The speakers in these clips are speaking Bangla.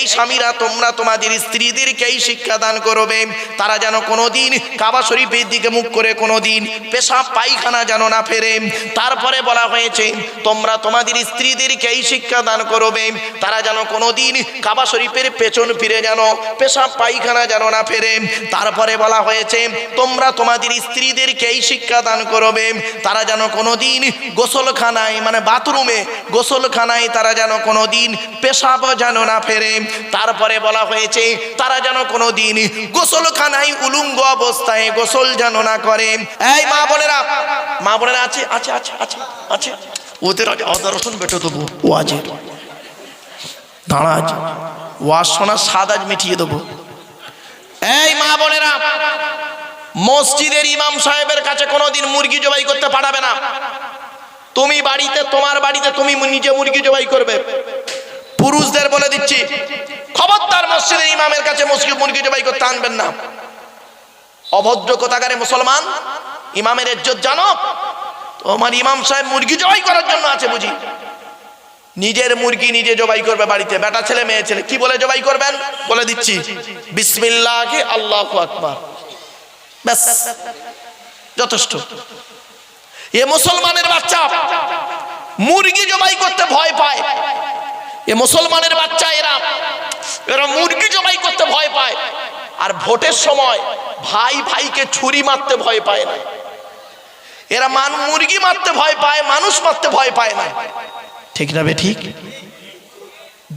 এই স্বামীরা তোমরা তোমাদের স্ত্রীদেরকে এই শিক্ষা দান করবে। তারা যেন কোনোদিন কাবা শরীফের দিকে মুখ করে কোনোদিন পেশাব পায়খানা যেন না ফেরে। তারপরে বলা হয়েছে, তোমরা তোমাদের স্ত্রীদেরকে এই শিক্ষা দান করবে। তারা যেন কোনোদিন কাবা শরীফের পেছন ফিরে যেন পেশাব পায়খানা যেন না ফেরে। তারপরে বলা হয়েছে, তোমরা তোমাদের স্ত্রীদেরকে এই শিক্ষা দান করবে। তারা যেন কোনোদিন গোসলখানায় মানে বাথরুমে গোসলখানায় তারা যেন কোনোদিন পেশাব যেন না ফেরে। তারপরে বলা হয়েছে, তারা যেন কোনোদিন গোসলখানায় উলুঙ্গ অবস্থায় গোসল যেন না করে। এই মা বোনেরা মা বোনেরা আছে আছে আছে আছে আছে। ওদের আজ অদর্শন বেটো দেবো, ও আছে। দাঁড়া আছে। ওয়াজ স্বাদ আজ মিটিয়ে দেবো। এই মা বোনেরা, মসজিদের ইমাম সাহেবের কাছে কোনোদিন মুরগি জবাই করতে পাঠাবে না। তুমি বাড়িতে, তোমার বাড়িতে তুমি নিজে মুরগি জবাই করবে। পুরুষদের বলে দিচ্ছি, খবরদার মসজিদের ইমামের কাছে মসজিদ মুরগি জবাই করতে আনবেন না। অভদ্র কোথাকারে মুসলমান, ইমামের ইজ্জত জানো? তোমার ইমাম সাহেব মুরগি জবাই করার জন্য আছে বুঝি। নিজের মুরগি নিজে জবাই করবে বাড়িতে। বেটা ছেলে, মেয়ে ছেলে, কি বলে জবাই করবেন? বলে দিচ্ছি, বিসমিল্লাহ আল্লাহ আকবার। ব্যাস, যথেষ্ট। এ মুসলমানের বাচ্চা, মুরগি জবাই করতে ভয় পায়। এ মুসলমানের বাচ্চা, এরা এরা মুরগি জবাই করতে ভয় পায়। আর ভোটের সময় ভাই ভাইকে ছুরি মারতে ভয় পায় না। এরা মান, মুরগি মারতে ভয় পায়, মানুষ মারতে ভয় পায় না। ঠিক না বে, ঠিক?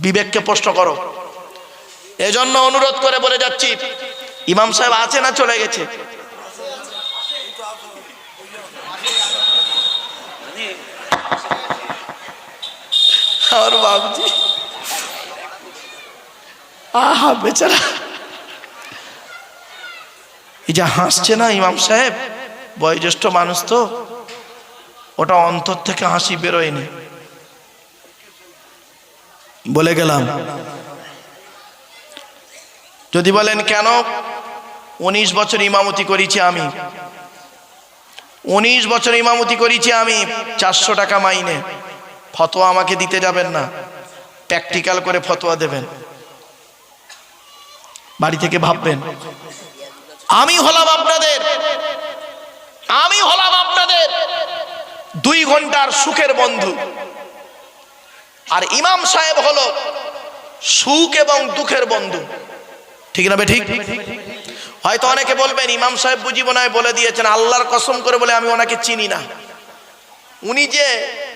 বিবেককে প্রশ্ন করো। এজন্য অনুরোধ করে বলে যাচ্ছি, ইমাম সাহেব আছে না চলে গেছে? আর বাবজি আহা, বেচারা। এই যে হাসছে না ইমাম সাহেব? বয়োজ্যেষ্ঠ মানুষ তো। ওটা অন্তর থেকে হাসি বেরোয়নি। বলে গেলাম, যদি বলেন কেন উনিশ বছর ইমামতি করেছি আমি? উনিশ বছর ইমামতি করেছি আমি, চারশো টাকা মাইনে। ফতোয়া আমাকে দিতে যাবেন না। প্র্যাকটিক্যাল করে ফতোয়া দেবেন। বাড়ি থেকে ভাববেন, আমি হলাম আপনাদের, আমি হলাম আপনাদের দুই ঘণ্টার সুখের বন্ধু। আর ইমাম সাহেব হলো সুখ এবং দুঃখের বন্ধু। ঠিক না ঠিক? হয়তো অনেকে বলবেন, ইমাম সাহেব বুঝি মনে হয় বলে দিয়েছেন, আল্লাহর কসম করে বলে আমি ওনাকে চিনি না। উনি যে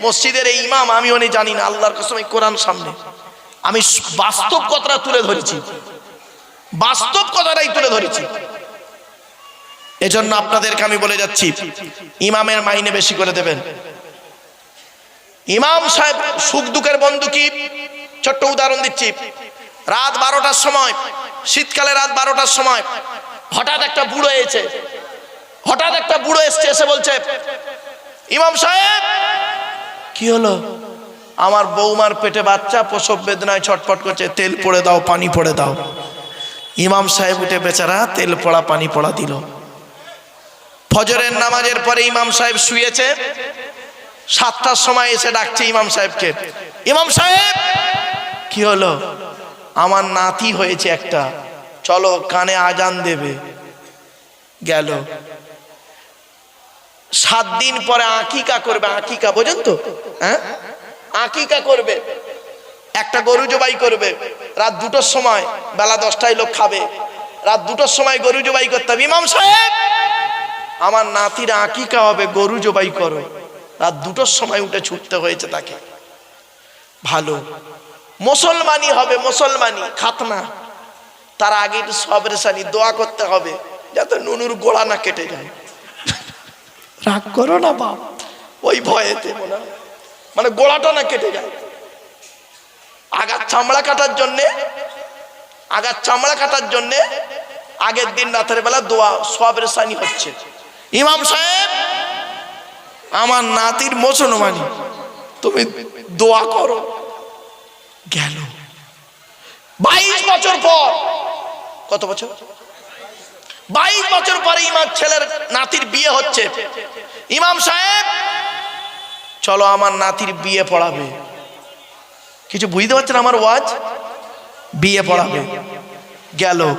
মসজিদের এই ইমাম, আমি উনি জানি না, আল্লাহর কসম কোরআন সামনে। আমি বাস্তব কথাটা তুলে ধরেছি। বাস্তব কথাটাই তুলে ধরেছি। এজন্য আপনাদেরকে আমি বলে যাচ্ছি, ইমামের মাইনে বেশি করে দেবেন। ইমাম সাহেব, সুখ দুঃখের বন্ধু কি? ছোট্ট উদাহরণ দিচ্ছি। রাত বারোটার সময়, শীতকালে রাত বারোটার সময়, হঠাৎ একটা বুড়ো এসেছে। হঠাৎ একটা বুড়ো এসছে, এসে বলছে ইমাম সাহেব, কি হলো? আমার বৌমার পেটে বাচ্চা, প্রসব বেদনায় ছটফট করছে, তেল পড়ে দাও, পানি পড়ে দাও। ইমাম সাহেব উঠে বেচারা তেল পড়া, পানি পড়া দিল। ফজরের নামাজের পরে ইমাম সাহেব শুয়েছে। সাতটার সময় এসে ডাকছে ইমাম সাহেবকে। ইমাম সাহেব, কি হলো? আমার নাতি হয়েছে একটা। চলো কানে আজান দেবে। গেল। সাত দিন পরে আকিকা করবে, আকিকা, বোঝেন তো? হ্যাঁ? আকিকা করবে, একটা গরু জবাই করবে, রাত দুটোর সময়, বেলা দশটায় লোক খাবে, রাত দুটোর সময় গরু জবাই করতে হবে। ইমাম সাহেব, আমার নাতির আকিকা হবে, গরু জবাই করো। রাত দুটোর সময় উঠে ছুটতে হয়েছে তাকে। ভালো। মুসলমানি হবে মুসলমানি খাতনা তার আগে একটু সবরেশানি দোয়া করতে হবে, যাতে নুনুর গোড়া না কেটে যায়। রাগ করো না বাপ। ওই ভয়েতে মানে গোড়াটা না কেটে যায়। আগার চামড়া কাটার জন্যে, আগার চামড়া কাটার জন্যে আগের দিন রাতের বেলা দোয়া সবরেশানি হচ্ছে। ইমাম সাহেব, আমার নাতির মুসলমানি তুমি দোয়া করো। গেল। বাইশ বছর পর, কত বছর? বাইশ বছর পরে ইমাম ছেলের নাতির বিয়ে হচ্ছে। ইমাম সাহেব, চলো আমার নাতির বিয়ে পড়াবে। কিছু বুঝতে পারছেন আমার ওয়াজ? বিয়ে পড়াবে। গেল।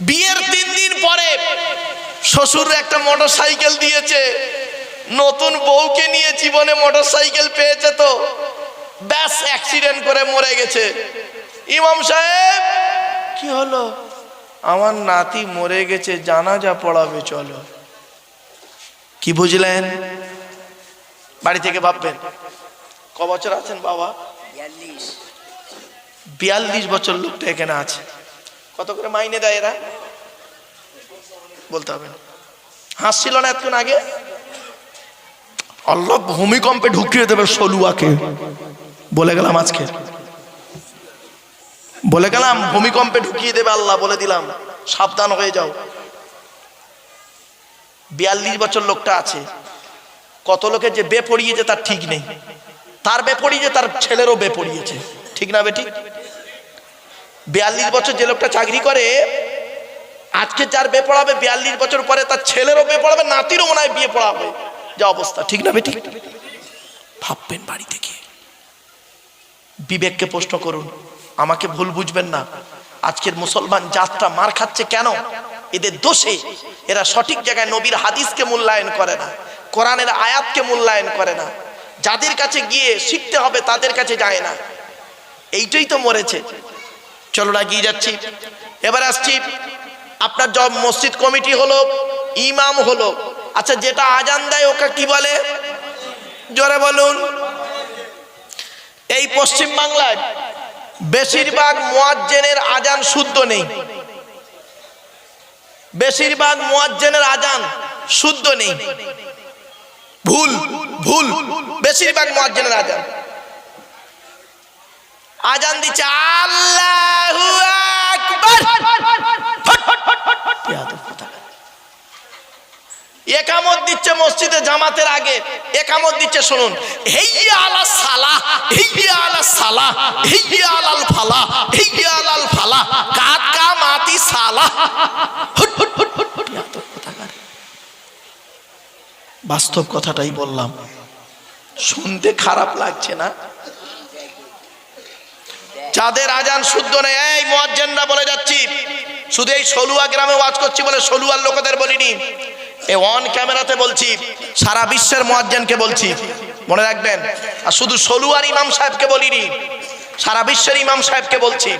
বিয়ের তিন দিন পরে শ্বশুর একটা মোটর সাইকেল দিয়েছে। নতুন বউকে নিয়ে জীবনে মোটর সাইকেল পেয়েছে তো। ব্যাস, অ্যাক্সিডেন্ট করে মরে গেছে। ইমাম সাহেব, কি হলো? আমার নাতি মরে গেছে জানাজা পড়াবে চলো। কি বুঝলেন? বাড়ি থেকে ভাববেন। ক বছর আছেন বাবা? বিয়াল্লিশ। বছর লোকটা এখানে আছে। কত করে মাইনে দেয় এরা? বলতে হবে। হাসছিল না এতক্ষণ আগে? আল্লাহ ভূমিকম্পে ঢুকিয়ে দেবে সলুয়াকে। বলে গেলাম আজকে। বলে গেলাম, ভূমিকম্পে ঢুকিয়ে দেবে আল্লাহ, বলে দিলাম, সাবধান হয়ে যাও। বিয়াল্লিশ বছর লোকটা আছে, কত লোকের যে বে পড়িয়েছে তার ঠিক নেই। তার বে পড়িয়েছে, তার ছেলেরও বে পড়িয়েছে। ঠিক না বেটি বিয়াল্লিশ বছর যে লোকটা চাকরি করে, আজকে যার বে পড়াবে, বিয়াল্লিশ বছর পরে তার ছেলেরও বে পড়াবে, নাতিরও মনে হয় বিয়ে পড়াবে। যা অবস্থা, ঠিক না বেটি ভাববেন বাড়ি থেকে বিবেককে প্রশ্ন করুন আমাকে ভুল বুঝবেন না। আজকের মুসলমান জাতটা মার খাচ্ছে কেন? এদের দোষে এরা সঠিক জায়গায় নবীর হাদিসকে মূল্যায়ন করে না, কোরআনের আয়াতকে মূল্যায়ন করে না। যাদের কাছে গিয়ে শিখতে হবে, তাদের কাছে যায় না। এইটাই তো মরেছে। চলো না গিয়ে যাচ্ছি। এবার আসছি, আপনার জব মসজিদ কমিটি হলো, ইমাম হলো। আচ্ছা যেটা আজান দেয়, ওকে কি বলে? জোরে বলুন। এই পশ্চিম বাংলায় বেশিরভাগ মোয়াজ্জেনের আজান শুদ্ধ নেই বেশিরভাগ মোয়াজ্জেনের আজান শুদ্ধ নেই ভুল ভুল বেশিরভাগ মোয়াজ্জেনের আজান আজান দিচ্ছে আল্লাহু আকবার একামত দিচ্ছে মসজিদে জামাতের আগে। একামত দিচ্ছে, শুনুন। আলা সালা ফালা ফালা মাতি সালা। বাস্তব কথাটাই বললাম। শুনতে খারাপ লাগছে না? যাদের আজান শুদ্ধ নেই, এই মোয়াজ্জেনরা বলে যাচ্ছি, শুধু এই সলুয়া গ্রামে ওয়াজ করছি বলে সলুয়ার লোকেদের বলিনি। এ অন ক্যামেরাতে বলছি, সারা বিশ্বের মোয়াজ্জেনকে বলছি, মনে রাখবেন? আর শুধু সলুয়ার ইমাম সাহেবকে বলিনি, সারা বিশ্বের ইমাম সাহেবকে বলছি।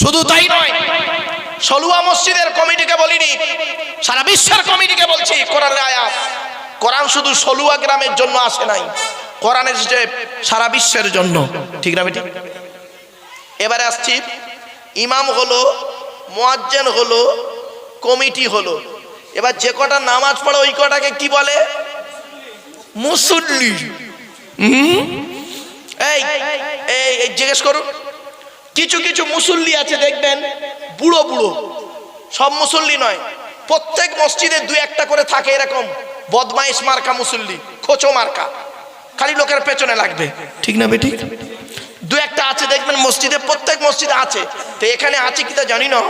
শুধু তাই নয়, সলুয়া মসজিদের কমিটিকে বলিনি, সারা বিশ্বের কমিটিকে বলছি, কোরআনের আয়াত। কোরআন শুধু সলুয়া গ্রামের জন্য আসে নাই কোরআন এসেছে সারা বিশ্বের জন্য। ঠিক না বেটি এবারে আসছি, ইমাম হলো, মোয়াজ্জেন হলো, কমিটি হলো। এবার যে কটা নামাজ পড়ে, ওই কটাকে কি বলে? মুসল্লি। এই এই জিজ্ঞেস করুন। কিছু কিছু মুসল্লি আছে, দেখবেন, বুড়ো বুড়ো। সব মুসল্লি নয়। প্রত্যেক মসজিদে দুই একটা করে থাকে এরকম বদমাইশ মার্কা মুসল্লি, খোঁচো মার্কা। খালি লোকের পেছনে লাগবে। ঠিক না বেঠিক দু একটা আছে, দেখবেন মসজিদে, প্রত্যেক মসজিদে আছে। তো এখানে আছে কি তা জানি না।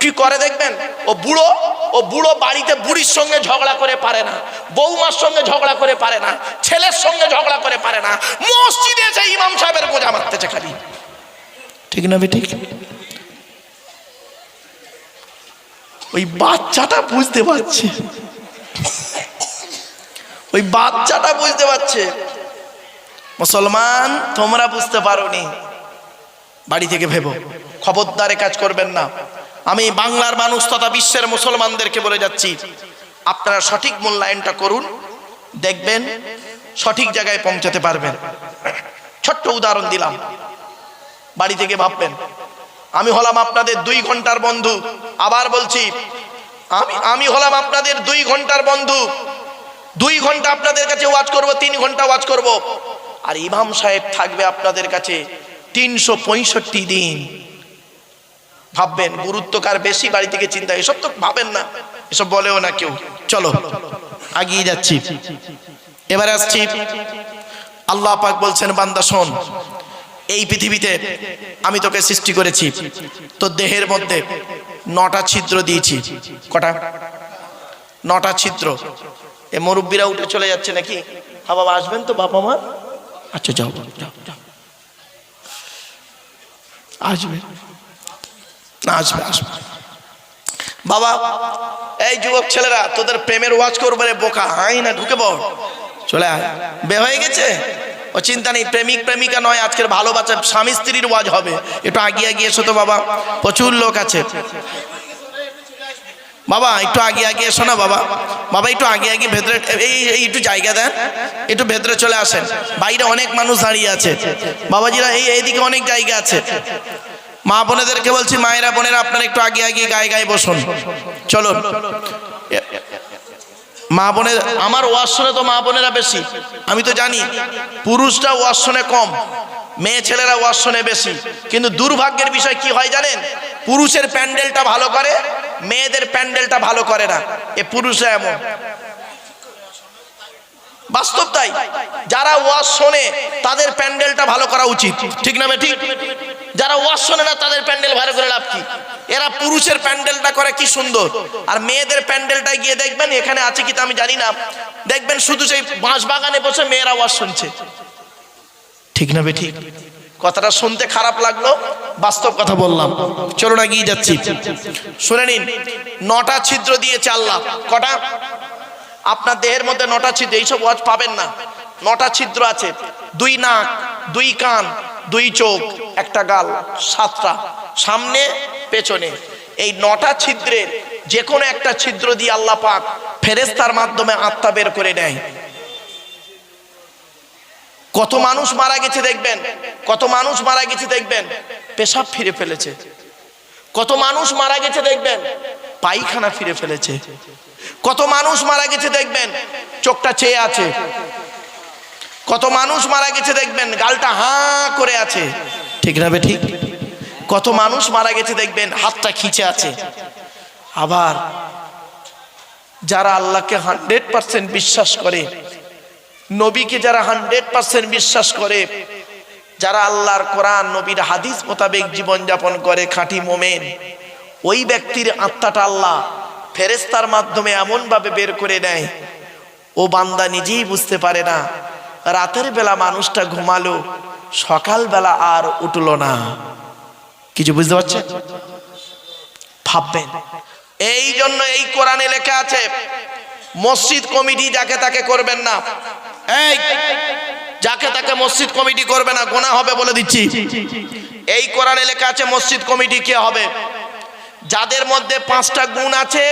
কি করে দেখবেন? ও বুড়ো ও বুড়ো বাড়িতে বুড়ির সঙ্গে ঝগড়া করে পারে না, বৌমার সঙ্গে ঝগড়া করে পারে না, ছেলের সঙ্গে ঝগড়া করে পারে না। মসজিদে এসে ইমাম সাহেবের বোঝা মারতেছে খালি। ঠিক না বেঠিক? ওই বাচ্চাটা বুঝতে পারছে। ওই বাচ্চাটা বুঝতে পারছে। মুসলমান, তোমরা বুঝতে পারোনি। বাড়ি থেকে ভেবো, খবরদারে কাজ করবেন না। আমি বাংলার মানুষ তথা বিশ্বের মুসলমানদেরকে বলে যাচ্ছি, আপনারা সঠিক মূল্যায়নটা করুন, দেখবেন, সঠিক জায়গায় পৌঁছাতে পারবেন। ছোট্ট উদাহরণ দিলাম। বাড়ি থেকে ভাববেন, আমি হলাম আপনাদের দুই ঘণ্টার বন্ধু, আবার বলছি, আমি আমি হলাম আপনাদের দুই ঘণ্টার বন্ধু, দুই ঘণ্টা আপনাদের কাছে ওয়াজ করব, তিন ঘণ্টা ওয়াজ করব। আর ইমাম সাহেব থাকবে আপনাদের কাছে তিনশো পঁয়ষট্টি দিন। ভাববেন, গুরুত্ব কার বেশি বাড়ি থেকে চিন্তা, এসব তো ভাবেন না। এসব বলেও না কেউ। চলো, আগিয়ে যাচ্ছি। এবার আসছি। আল্লাহ পাক বলছেন, বান্দা, শোন, এই পৃথিবীতে আমি তোকে সৃষ্টি করেছি। তো দেহের মধ্যে নটা ছিদ্র দিয়েছি। কটা? নটা ছিদ্র। এ মুরব্বীরা উঠে চলে যাচ্ছে নাকি? হ্যাঁ বাবা, আসবেন তো বাবা মা? আচ্ছা যাও যাও আসবে। আসবে আসবে। বাবা, এই যুবক ছেলেরা, তোদের প্রেমের ওয়াজ করবে রে বোকা আই না, ঢুকে পড়। চলে আয়। বে হয়ে গেছে? ও চিন্তা নেই, প্রেমিক, প্রেমিকা নয়, আজকের ভালোবাসা স্বামী স্ত্রীর ওয়াজ হবে। একটু আগিয়ে এসো তো বাবা। প্রচুর লোক আছে। বাবা, একটু আগে আগে এসো না বাবা। বাবা, একটু আগে আগে ভেতরে, এই একটু জায়গা দেন। একটু ভেতরে চলে আসেন। বাইরে অনেক মানুষ দাঁড়িয়ে আছে। বাবাজিরা, এই, এইদিকে অনেক জায়গা আছে। মা বোনেদেরকে বলছি, মায়েরা, বোনেরা, আপনারা একটু আগে আগে গায়ে গায়ে বসুন। চলো মা বোনের, আমার ওয়াজ শুনে তো মা বোনেরা বেশি। আমি তো জানি, পুরুষরা ওয়াজ শুনে কম, মেয়ে ছেলেরা ওয়াজ শুনে বেশি। কিন্তু দুর্ভাগ্যের বিষয় কি হয় জানেন? পুরুষের প্যান্ডেলটা ভালো করে মেয়েদের প্যান্ডেলটা ভালো করে না। এ পুরুষরা এমন। বাস্তব তাই। যারা ওয়াজ শোনে, তাদের প্যান্ডেলটা ভালো করা উচিত। ঠিক না ঠিক যারা ওয়াজ শোনে না, তাদের প্যান্ডেল ভালো করে লাভ কি? এরা পুরুষের প্যান্ডেলটা করে কি সুন্দর। আর মেয়েদের প্যান্ডেলটা গিয়ে দেখবেন, এখানে আছে কি তা আমি জানি না। দেখবেন শুধু সেই বাঁশ বাগানে বসে মেয়েরা ওয়াজ শুনছে। ঠিক না ঠিক কথাটা শুনতে খারাপ লাগল, বাস্তব কথা বললাম। চলুন এগিয়ে যাচ্ছি। শুনে নিন, নটা ছিদ্র দিয়েছে আল্লাহ। কটা? আপনার দেহের মধ্যে নটা ছিদ্র, এইসব ওয়াজ পাবেন না। নটা ছিদ্র আছে। দুই নাক, দুই কান, দুই চোখ, একটা গাল, সাতটা। সামনে, পেছনে। এই নটা ছিদ্রের যে কোনো একটা ছিদ্র দিয়ে আল্লাহ পাক ফেরেস্তার মাধ্যমে আত্মা বের করে নেয়। কত মানুষ মারা গেছে দেখবেন, কত মানুষ মারা গেছে দেখবেন, পেশাব ফিরে ফেলেছে। কত মানুষ মারা গেছে দেখবেন, পায়খানা ফিরে ফেলেছে। কত মানুষ মারা গেছে দেখবেন, চোখটা চেয়ে আছে। কত মানুষ মারা গেছে দেখবেন, গালটা হাঁ করে আছে। ঠিক না বে ঠিক? কত মানুষ মারা গেছে দেখবেন, হাতটা খিচে আছে। আবার যারা আল্লাহকে হান্ড্রেড পার্সেন্ট বিশ্বাস করে নবীকে যারা হান্ড্রেড পার্সেন্ট বিশ্বাস করে, যারা আল্লাহর কোরআন, নবীর হাদিস মোতাবেক জীবনযাপন করে, খাঁটি মোমেন, ওই ব্যক্তির আত্মাটা আল্লাহ ফেরেস্তার মাধ্যমে এমনভাবে বের করে নেয়, ও বান্দা নিজেই বুঝতে পারে না, রাতের বেলা মানুষটা ঘুমালো, সকালবেলা আর উঠল না। কিছু বুঝতে পারছেন? ভাববেন। এই জন্য এই কোরআনে লেখা আছে, মসজিদ কমিটি যাকে তাকে করবেন না। যাকে তাকে মসজিদ কমিটি করবে না গোনা হবে বলে দিচ্ছি। এই কোরআনে লেখা আছে, মসজিদ কমিটি কে হবে? যাদের মধ্যে পাঁচটা গুণ আছে,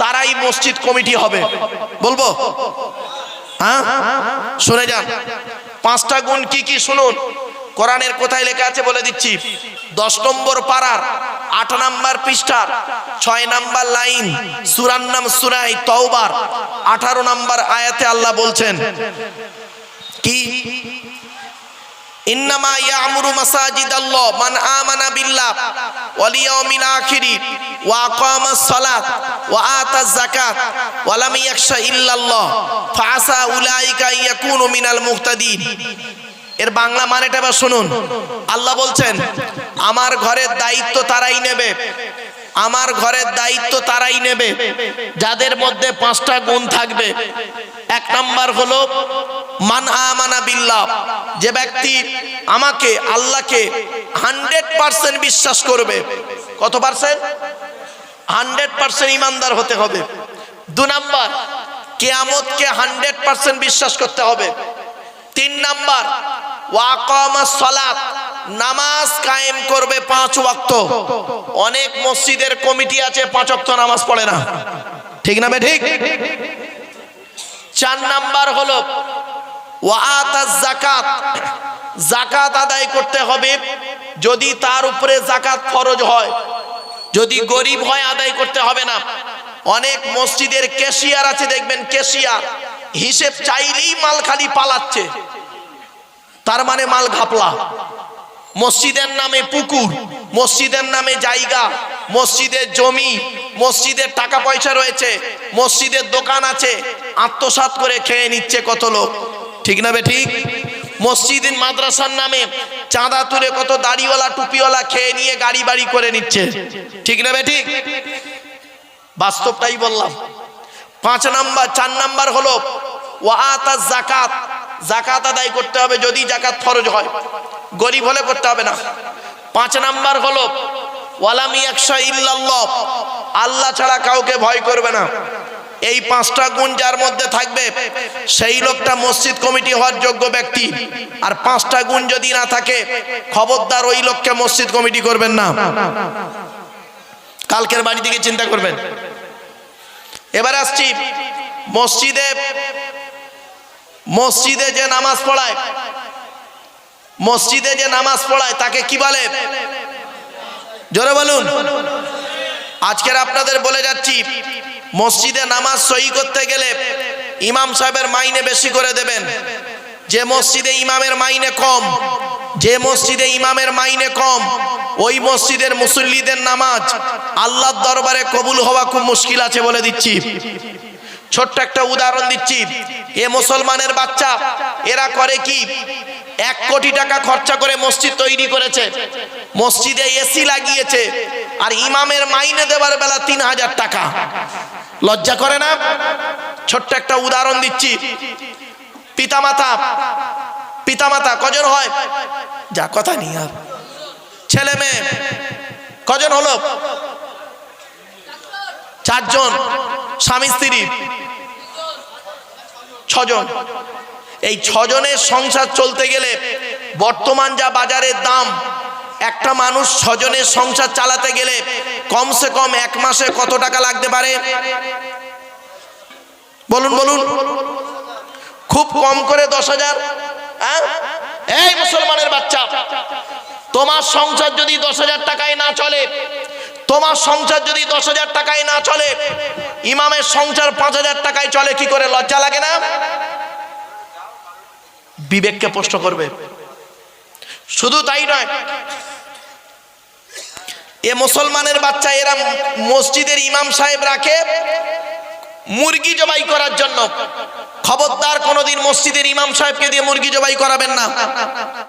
তারাই মসজিদ কমিটি হবে। বলব? হ্যাঁ? শুনে যান। পাঁচটা গুণ কি কি শুনুন? কোরআনের কোথায় লেখা আছে বলে দিচ্ছি। দশ নম্বর পাড়ার, আট নাম্বার পৃষ্ঠার, ছয় নাম্বার লাইন, সুরার নাম সুরাই তওবার, আঠারো নাম্বার আয়াতে আল্লাহ বলছেন, কি? ইন্নামা ইল্লাল্লাহ উলাইকা মিনাল এর বাংলা মানেটা এবার শুনুন। আল্লাহ বলছেন, আমার ঘরের দায়িত্ব তারাই নেবে। আমার ঘরের দায়িত্ব তারাই নেবে। যাদের মধ্যে পাঁচটা গুণ থাকবে, এক নাম্বার হলো, মান আমানা বিল্লাহ। যে ব্যক্তি আমাকে, আল্লাহকে হান্ড্রেড পার্সেন্ট বিশ্বাস করবে। কত পার্সেন্ট? হান্ড্রেড পার্সেন্ট ইমানদার হতে হবে। দু নাম্বার, কেয়ামতকে হান্ড্রেড পার্সেন্ট বিশ্বাস করতে হবে। তিন নাম্বার ওয়াকামা সলাত, নামাজ কায়েম করবে পাঁচ ওয়াক্ত। অনেক মসজিদের কমিটি আছে, পাঁচ ওয়াক্ত নামাজ পড়ে না। ঠিক না ঠিক? চার নাম্বার হলো জাকাত জাকাত আদায় করতে হবে যদি তার উপরে জাকাত ফরজ হয়। যদি গরিব হয়, আদায় করতে হবে না। অনেক মসজিদের ক্যাশিয়ার আছে, দেখবেন ক্যাশিয়ার। হিসেব চাইলেই মাল খালি পালাচ্ছে। তার মানে মাল ঘাপলা। মসজিদের নামে পুকুর, মসজিদের নামে জায়গা, মসজিদের জমি, মসজিদের টাকা পয়সা রয়েছে, মসজিদের দোকান আছে আত্মসাত করে খেয়ে নিচ্ছে কত লোক। ঠিক না ঠিক? মসজিদের মাদ্রাসার নামে চাঁদা তুলে কত দাড়িওয়ালা, টুপিওয়ালা খেয়ে নিয়ে গাড়ি বাড়ি করে নিচ্ছে। ঠিক না বে ঠিক? বাস্তবটাই বললাম। পাঁচ নাম্বার, চার নাম্বার হলো ওয়াতা জাকাত জাকাত আদায় করতে হবে যদি জাকাত ফরজ হয়। গরিব হলে করতে হবে না। পাঁচ নাম্বার হলো আল্লাহ ছাড়া কাউকে ভয় করবে না। এই পাঁচটা গুণ যার মধ্যে থাকবে, সেই লোকটা মসজিদ কমিটি হওয়ার যোগ্য ব্যক্তি। আর পাঁচটা গুণ যদি না থাকে, খবরদার ওই লোককে মসজিদ কমিটি করবেন না। কালকের বাড়ি থেকে চিন্তা করবেন এবার আসছি মসজিদে। মসজিদে যে নামাজ পড়ায়। মসজিদে যে নামাজ পড়ায়, তাকে কি বলে? জোরে বলুন। আজকের আপনাদের বলে যাচ্ছি, মসজিদে নামাজ সহি করতে গেলে ইমাম সাহেবের মাইনে বেশি করে দেবেন। যে মসজিদে ইমামের মাইনে কম যে মসজিদে ইমামের মাইনে কম, ওই মসজিদের মুসল্লিদের নামাজ আল্লাহর দরবারে কবুল হওয়া খুব মুশকিল আছে বলে দিচ্ছি। ছোট্ট একটা উদাহরণ দিচ্ছি। এ মুসলমানের বাচ্চা, এরা করে কি? এক কোটি টাকা খরচা করে মসজিদ তৈরি করেছে। মসজিদে এসি লাগিয়েছে। আর ইমামের মাইনে দেবার বেলা তিন হাজার টাকা। লজ্জা করে না? ছোট্ট একটা উদাহরণ দিচ্ছি। পিতামাতা পিতামাতা কজন হয়? যা কথা নেই আর ছেলে মেয়ে, কজন হলো? চারজন। স্বামী, স্ত্রী? ছজন। এই ছজনের সংসার চলতে গেলে বর্তমান যা বাজারের দাম, একটা মানুষ ছজনের সংসার চালাতে গেলে কমসে কম এক মাসে কত টাকা লাগতে পারে? বলুন বলুন। খুব কম করে দশ হাজার? এই মুসলমানের বাচ্চা, তোমার সংসার যদি দশ হাজার টাকায় না চলে, তোমার সংসার যদি দশ হাজার টাকায় না চলে, ইমামের সংসার পাঁচ হাজার টাকায় চলে, কি করে লজ্জা লাগে না? বিবেককে প্রশ্ন করবে। শুধু তাই নয়, এ মুসলমানের বাচ্চা এরা মসজিদের ইমাম সাহেব রাখে মুরগি জবাই করার জন্য। খবরদার কোনোদিন মসজিদের ইমাম সাহেবকে দিয়ে মুরগি জবাই করাবেন না।